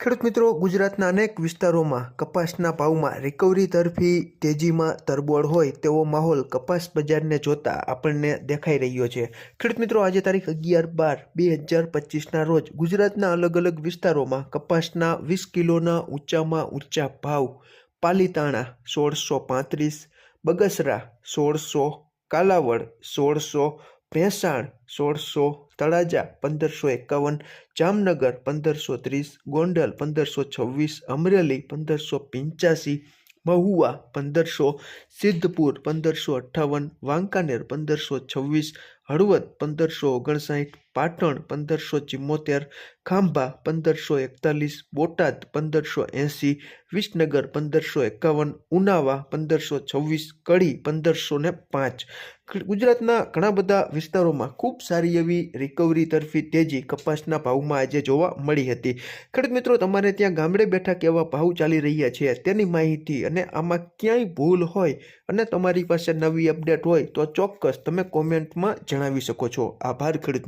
ખેડૂત મિત્રો, ગુજરાતના અનેક વિસ્તારોમાં કપાસના ભાવમાં રિકવરી તરફી તેજીમાં તરબોળ હોય તેવો માહોલ કપાસ બજારને જોતા આપણને દેખાઈ રહ્યો છે. ખેડૂત મિત્રો, આજે તારીખ અગિયાર બાર બે હજાર પચીસના રોજ ગુજરાતના અલગ અલગ વિસ્તારોમાં કપાસના વીસ કિલોના ઊંચામાં ઊંચા ભાવ, પાલીતાણા સોળસો પાંત્રીસ, બગસરા સોળસો, કાલાવડ સોળસો ભેંસાણ સોળસો તળાજા પંદરસો એકાવન, જામનગર પંદરસો ત્રીસ, ગોંડલ પંદરસો છવ્વીસ, અમરેલી પંદરસો પંચ્યાસી, મહુવા પંદરસો, સિદ્ધપુર પંદરસો અઠ્ઠાવન, વાંકાનેર પંદરસો છવ્વીસ હળવદ પંદરસો ઓગણસાઠ, પાટણ પંદરસો ચિમ્મોતેર, ખાંભા પંદરસો એકતાલીસ, બોટાદ પંદરસો એંસી, વિસનગર પંદરસો એકાવન, ઉનાવા પંદરસો છવ્વીસ, કડી પંદરસો ને પાંચ. ગુજરાતના ઘણા બધા વિસ્તારોમાં ખૂબ સારી એવી રિકવરી તરફી તેજી કપાસના ભાવમાં આજે જોવા મળી હતી. ખેડૂત મિત્રો, તમારે ત્યાં ગામડે બેઠા કેવા ભાવ ચાલી રહ્યા છે તેની માહિતી અને આમાં ક્યાંય ભૂલ હોય અને તમારી પાસે નવી અપડેટ હોય તો ચોક્કસ તમે કોમેન્ટમાં જણાવી. શકો છો. આભાર ખેડૂત